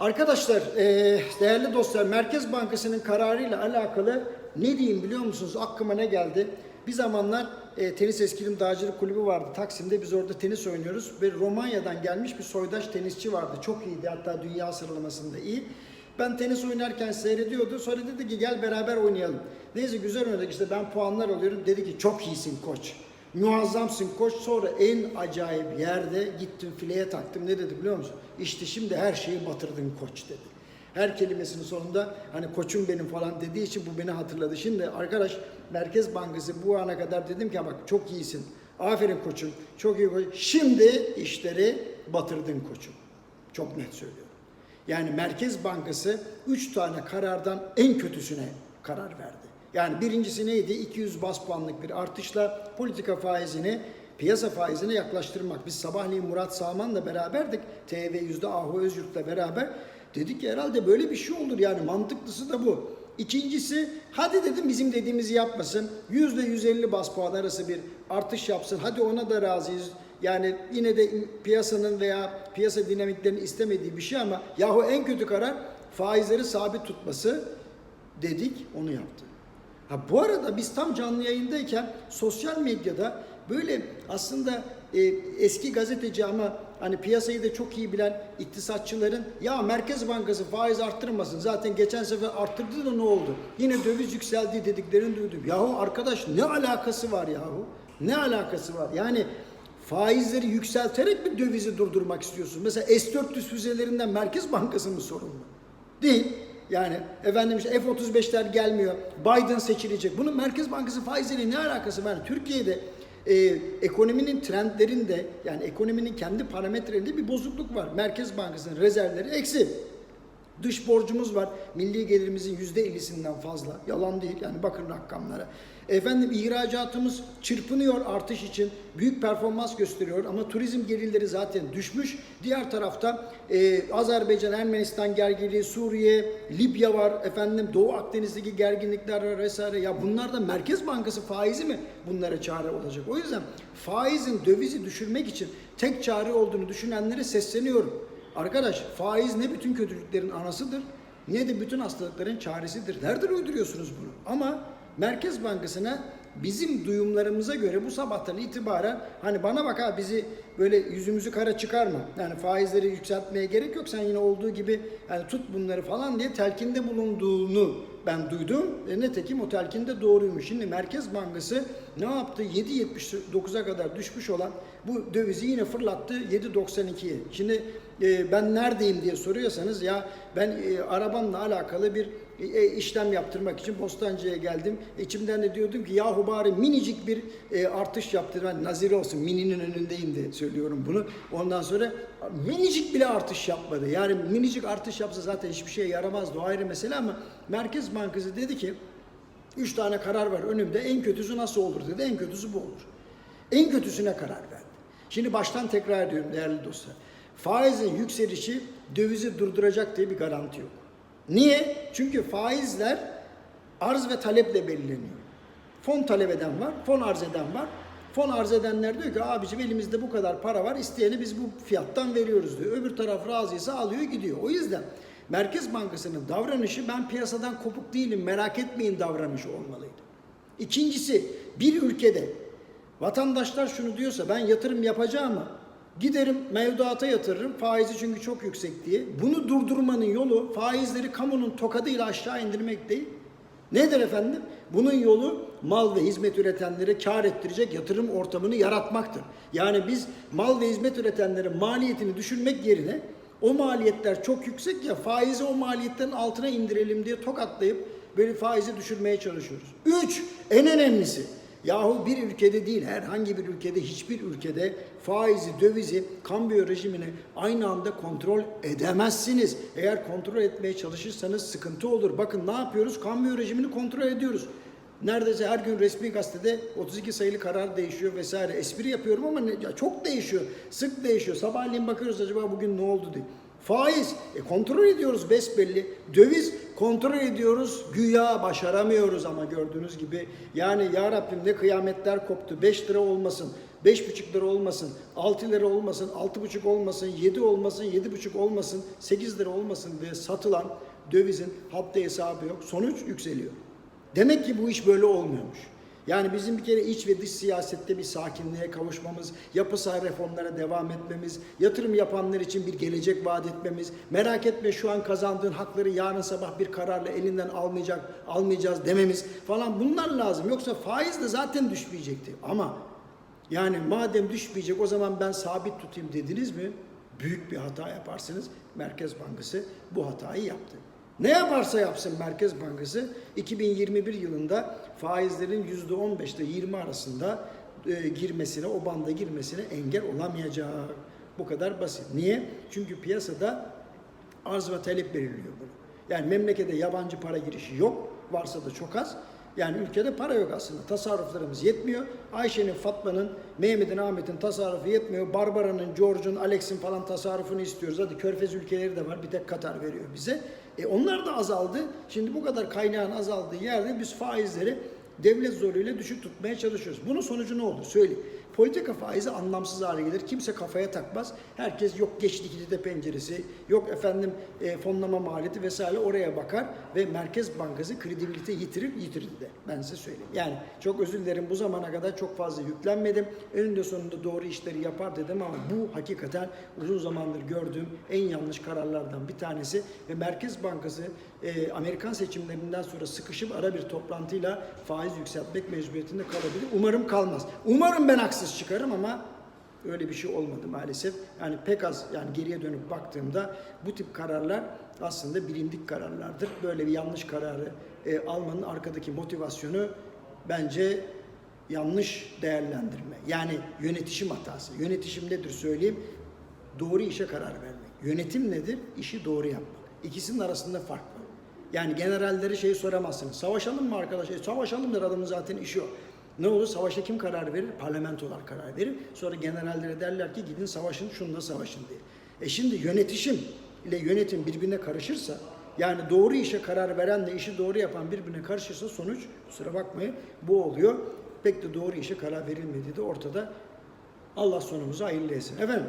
Arkadaşlar, eee, değerli dostlar, Merkez Bankası'nın kararıyla alakalı ne diyeyim biliyor musunuz? Aklıma ne geldi? Bir zamanlar eee, Tenis Eskilim Dağcılık Kulübü vardı Taksim'de. Biz orada tenis oynuyoruz ve Romanya'dan gelmiş bir soydaş tenisçi vardı. Çok iyiydi hatta dünya sıralamasında iyi. Ben tenis oynarken seyrediyordu. Sonra dedi ki gel beraber oynayalım. Neyse güzel oynadık işte ben puanlar alıyorum. Dedi ki çok iyisin koç. Muazzamsın koç. Sonra en acayip yerde gittim fileye taktım. Ne dedi biliyor musun? İşte şimdi her şeyi batırdın koç dedi. Her kelimesinin sonunda hani koçum benim falan dediği için bu beni hatırladı. Şimdi arkadaş Merkez Bankası bu ana kadar dedim ki bak çok iyisin. Aferin koçum. Çok iyi koç. Şimdi işleri batırdın koçum. Çok net söylüyorum. Yani Merkez Bankası 3 tane karardan en kötüsüne karar verdi. Yani birincisi neydi? 200 bas puanlık bir artışla politika faizini piyasa faizine yaklaştırmak. Biz sabahleyin Murat Sağman'la beraberdik. TV yüzde Ahu Özgürt'le beraber. Dedik ki herhalde böyle bir şey olur yani mantıklısı da bu. İkincisi hadi dedim bizim dediğimizi yapmasın. Yüzde 150 bas puan arası bir artış yapsın. Hadi ona da razıyız. Yani yine de piyasanın veya piyasa dinamiklerinin istemediği bir şey ama yahu en kötü karar faizleri sabit tutması dedik onu yaptı. Ha bu arada biz tam canlı yayındayken sosyal medyada böyle aslında e, eski gazeteci ama hani piyasayı da çok iyi bilen iktisatçıların ya Merkez Bankası faiz arttırmasın zaten geçen sefer arttırdı da ne oldu? Yine döviz yükseldi dediklerini duydum. Yahu arkadaş ne alakası var yahu? Ne alakası var? Yani faizleri yükselterek mi dövizi durdurmak istiyorsun? Mesela S-400 füzelerinden Merkez Bankası mı sorumlu? Değil. Yani efendim işte F-35'ler gelmiyor. Biden seçilecek. Bunun Merkez Bankası faiziyle ne alakası var? Türkiye'de e, ekonominin trendlerinde yani ekonominin kendi parametrelerinde bir bozukluk var. Merkez Bankası'nın rezervleri eksi. Dış borcumuz var. Milli gelirimizin yüzde 50'sinden fazla. Yalan değil. Yani bakın rakamlara. Efendim ihracatımız çırpınıyor artış için. Büyük performans gösteriyor ama turizm gelirleri zaten düşmüş. Diğer tarafta e, Azerbaycan, Ermenistan gerginliği, Suriye, Libya var. Efendim Doğu Akdeniz'deki gerginlikler var vesaire. Ya bunlar da Merkez Bankası faizi mi bunlara çare olacak? O yüzden faizin dövizi düşürmek için tek çare olduğunu düşünenlere sesleniyorum. Arkadaş faiz ne bütün kötülüklerin anasıdır ne de bütün hastalıkların çaresidir. Nereden uyduruyorsunuz bunu? Ama Merkez Bankası'na bizim duyumlarımıza göre bu sabahtan itibaren hani bana bak ha bizi böyle yüzümüzü kara çıkarma. Yani faizleri yükseltmeye gerek yok. Sen yine olduğu gibi yani tut bunları falan diye telkinde bulunduğunu ben duydum. E, netekim o telkinde doğruymuş. Şimdi Merkez Bankası ne yaptı? 7.79'a kadar düşmüş olan bu dövizi yine fırlattı 7.92'ye. Şimdi e, ben neredeyim diye soruyorsanız ya ben e, arabamla alakalı bir e, işlem yaptırmak için Bostancı'ya geldim. İçimden de diyordum ki yahu bari minicik bir e, artış yaptır. Ben nazire olsun mininin önündeyim de söylüyorum bunu. Ondan sonra minicik bile artış yapmadı. Yani minicik artış yapsa zaten hiçbir şeye yaramazdı. O ayrı mesele ama Merkez Bankası dedi ki üç tane karar var önümde. En kötüsü nasıl olur dedi. En kötüsü bu olur. En kötüsüne karar verdi. Şimdi baştan tekrar ediyorum değerli dostlar. Faizin yükselişi dövizi durduracak diye bir garanti yok. Niye? Çünkü faizler arz ve taleple belirleniyor. Fon talep eden var, fon arz eden var. Fon arz edenler diyor ki abicim elimizde bu kadar para var, isteyeni biz bu fiyattan veriyoruz diyor. Öbür taraf razıysa alıyor gidiyor. O yüzden Merkez Bankası'nın davranışı ben piyasadan kopuk değilim merak etmeyin davranışı olmalıydı. İkincisi bir ülkede vatandaşlar şunu diyorsa ben yatırım yapacağım ama giderim mevduata yatırırım faizi çünkü çok yüksek diye. Bunu durdurmanın yolu faizleri kamunun tokadıyla aşağı indirmek değil. Nedir efendim? Bunun yolu mal ve hizmet üretenlere kar ettirecek yatırım ortamını yaratmaktır. Yani biz mal ve hizmet üretenlerin maliyetini düşürmek yerine o maliyetler çok yüksek ya faizi o maliyetlerin altına indirelim diye tokatlayıp böyle faizi düşürmeye çalışıyoruz. Üç, en önemlisi Yahu bir ülkede değil herhangi bir ülkede hiçbir ülkede faizi, dövizi, kambiyo rejimini aynı anda kontrol edemezsiniz. Eğer kontrol etmeye çalışırsanız sıkıntı olur. Bakın ne yapıyoruz? Kambiyo rejimini kontrol ediyoruz. Neredeyse her gün resmi gazetede 32 sayılı karar değişiyor vesaire. Espri yapıyorum ama ne, ya çok değişiyor. Sık değişiyor. Sabahleyin bakıyoruz acaba bugün ne oldu diye. Faiz e, kontrol ediyoruz besbelli. Döviz kontrol ediyoruz. Güya başaramıyoruz ama gördüğünüz gibi. Yani ya Rabbim ne kıyametler koptu. 5 lira olmasın. 5,5 lira olmasın, 6 lira olmasın, 6,5 olmasın, 7 olmasın, 7,5 olmasın, 8 lira olmasın diye satılan dövizin haddi hesabı yok. Sonuç yükseliyor. Demek ki bu iş böyle olmuyormuş. Yani bizim bir kere iç ve dış siyasette bir sakinliğe kavuşmamız, yapısal reformlara devam etmemiz, yatırım yapanlar için bir gelecek vaat etmemiz, merak etme şu an kazandığın hakları yarın sabah bir kararla elinden almayacak, almayacağız dememiz falan bunlar lazım. Yoksa faiz de zaten düşmeyecekti. Ama yani madem düşmeyecek o zaman ben sabit tutayım dediniz mi? Büyük bir hata yaparsınız. Merkez Bankası bu hatayı yaptı. Ne yaparsa yapsın Merkez Bankası 2021 yılında faizlerin %15 ile 20 arasında e, girmesine, o banda girmesine engel olamayacak. Bu kadar basit. Niye? Çünkü piyasada arz ve talep belirliyor bunu. Yani memlekete yabancı para girişi yok. Varsa da çok az. Yani ülkede para yok aslında. Tasarruflarımız yetmiyor. Ayşe'nin, Fatma'nın, Mehmet'in, Ahmet'in tasarrufu yetmiyor. Barbara'nın, George'un, Alex'in falan tasarrufunu istiyoruz. Hadi Körfez ülkeleri de var. Bir tek Katar veriyor bize. E onlar da azaldı. Şimdi bu kadar kaynağın azaldığı yerde biz faizleri devlet zoruyla düşük tutmaya çalışıyoruz. Bunun sonucu ne olur? Söyleyeyim. Politika faizi anlamsız hale gelir. Kimse kafaya takmaz. Herkes yok geçti kilide penceresi, yok efendim e, fonlama maliyeti vesaire oraya bakar ve Merkez Bankası kredibilite yitirir, yitirdi de. Ben size söyleyeyim. Yani çok özür dilerim bu zamana kadar çok fazla yüklenmedim. Önünde sonunda doğru işleri yapar dedim ama bu hakikaten uzun zamandır gördüğüm en yanlış kararlardan bir tanesi ve Merkez Bankası e, Amerikan seçimlerinden sonra sıkışıp ara bir toplantıyla faiz yükseltmek mecburiyetinde kalabilir. Umarım kalmaz. Umarım ben haksız çıkarım ama öyle bir şey olmadı maalesef. Yani pek az yani geriye dönüp baktığımda bu tip kararlar aslında bilindik kararlardır. Böyle bir yanlış kararı e, almanın arkadaki motivasyonu bence yanlış değerlendirme. Yani yönetişim hatası. Yönetişim nedir söyleyeyim? Doğru işe karar vermek. Yönetim nedir? İşi doğru yapmak. İkisinin arasında fark var. Yani generalleri şey soramazsınız. Savaşalım mı arkadaş? E, savaşalım der adamın zaten işi o. Ne olur? Savaşa kim karar verir? Parlamentolar karar verir. Sonra generallere derler ki gidin savaşın, şununla savaşın diye. E şimdi yönetişim ile yönetim birbirine karışırsa, yani doğru işe karar verenle işi doğru yapan birbirine karışırsa sonuç, kusura bakmayın, bu oluyor. Pek de doğru işe karar verilmediği de ortada. Allah sonumuzu hayırlı etsin. Efendim,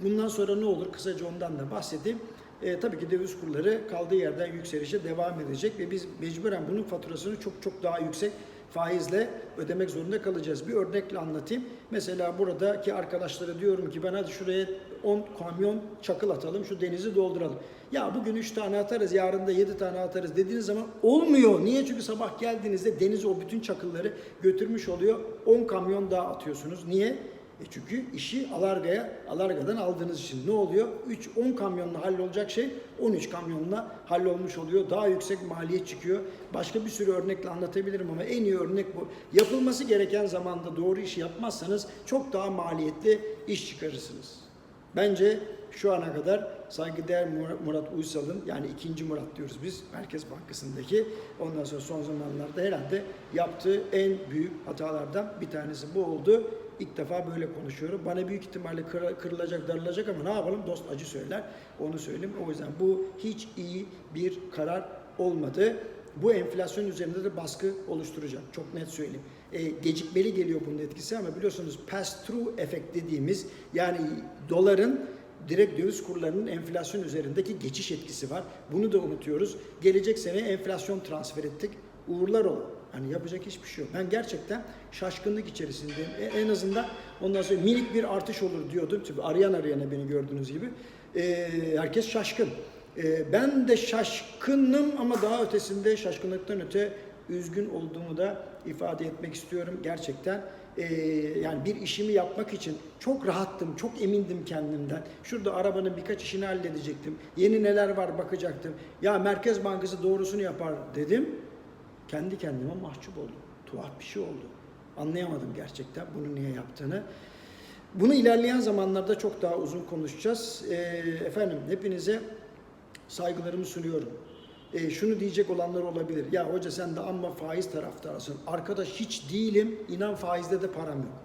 bundan sonra ne olur? Kısaca ondan da bahsedeyim. E, tabii ki döviz kurları kaldığı yerden yükselişe devam edecek ve biz mecburen bunun faturasını çok çok daha yüksek faizle ödemek zorunda kalacağız. Bir örnekle anlatayım. Mesela buradaki arkadaşlara diyorum ki ben hadi şuraya 10 kamyon çakıl atalım, şu denizi dolduralım. Ya bugün 3 tane atarız, yarın da 7 tane atarız dediğiniz zaman olmuyor. Niye? Çünkü sabah geldiğinizde deniz o bütün çakılları götürmüş oluyor. 10 kamyon daha atıyorsunuz. Niye? E çünkü işi alargaya, alargadan aldığınız için ne oluyor? 3-10 kamyonla hallolacak şey 13 kamyonla hallolmuş oluyor. Daha yüksek maliyet çıkıyor. Başka bir sürü örnekle anlatabilirim ama en iyi örnek bu. Yapılması gereken zamanda doğru işi yapmazsanız çok daha maliyetli iş çıkarırsınız. Bence şu ana kadar saygıdeğer Mur- Murat Uysal'ın yani ikinci Murat diyoruz biz Merkez Bankası'ndaki ondan sonra son zamanlarda herhalde yaptığı en büyük hatalardan bir tanesi bu oldu. İlk defa böyle konuşuyorum. Bana büyük ihtimalle kır- kırılacak, darılacak ama ne yapalım? Dost acı söyler. Onu söyleyeyim. O yüzden bu hiç iyi bir karar olmadı. Bu enflasyon üzerinde de baskı oluşturacak. Çok net söyleyeyim. E, gecikmeli geliyor bunun etkisi ama biliyorsunuz pass-through efekt dediğimiz yani doların direkt döviz kurlarının enflasyon üzerindeki geçiş etkisi var. Bunu da unutuyoruz. Gelecek sene enflasyon transfer ettik. Uğurlar olun. Hani yapacak hiçbir şey yok. Ben gerçekten şaşkınlık içerisindeyim. E, en azından ondan sonra minik bir artış olur diyordum. Tabii arayan arayana beni gördüğünüz gibi. E, herkes şaşkın. E, ben de şaşkınım ama daha ötesinde şaşkınlıktan öte üzgün olduğumu da ifade etmek istiyorum. Gerçekten e, yani bir işimi yapmak için çok rahattım, çok emindim kendimden. Şurada arabanın birkaç işini halledecektim. Yeni neler var bakacaktım. Ya Merkez Bankası doğrusunu yapar dedim. Kendi kendime mahcup oldum. Tuhaf bir şey oldu. Anlayamadım gerçekten bunu niye yaptığını. Bunu ilerleyen zamanlarda çok daha uzun konuşacağız. E, efendim hepinize saygılarımı sunuyorum. E, şunu diyecek olanlar olabilir. Ya hoca sen de amma faiz taraftarısın. Arkadaş hiç değilim. İnan faizde de param yok.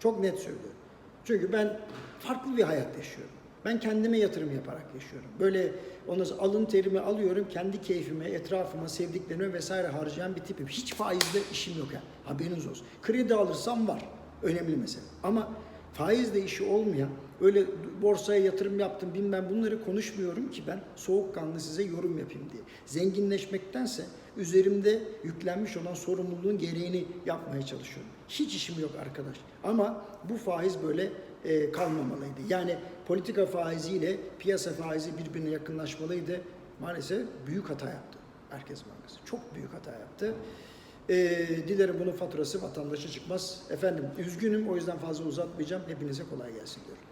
Çok net söylüyorum. Çünkü ben farklı bir hayat yaşıyorum. Ben kendime yatırım yaparak yaşıyorum. Böyle sonra alın terimi alıyorum. Kendi keyfime, etrafıma, sevdiklerime vesaire harcayan bir tipim. Hiç faizle işim yok yani. Haberiniz olsun. Kredi alırsam var. önemli mesele. Ama faizle işi olmayan, öyle borsaya yatırım yaptım bilmem bunları konuşmuyorum ki ben soğukkanlı size yorum yapayım diye. Zenginleşmektense üzerimde yüklenmiş olan sorumluluğun gereğini yapmaya çalışıyorum. Hiç işim yok arkadaş. Ama bu faiz böyle e, kalmamalıydı. Yani politika faiziyle piyasa faizi birbirine yakınlaşmalıydı. Maalesef büyük hata yaptı Merkez Bankası. Çok büyük hata yaptı. E, dilerim bunun faturası vatandaşa çıkmaz. Efendim üzgünüm o yüzden fazla uzatmayacağım. Hepinize kolay gelsin diyorum.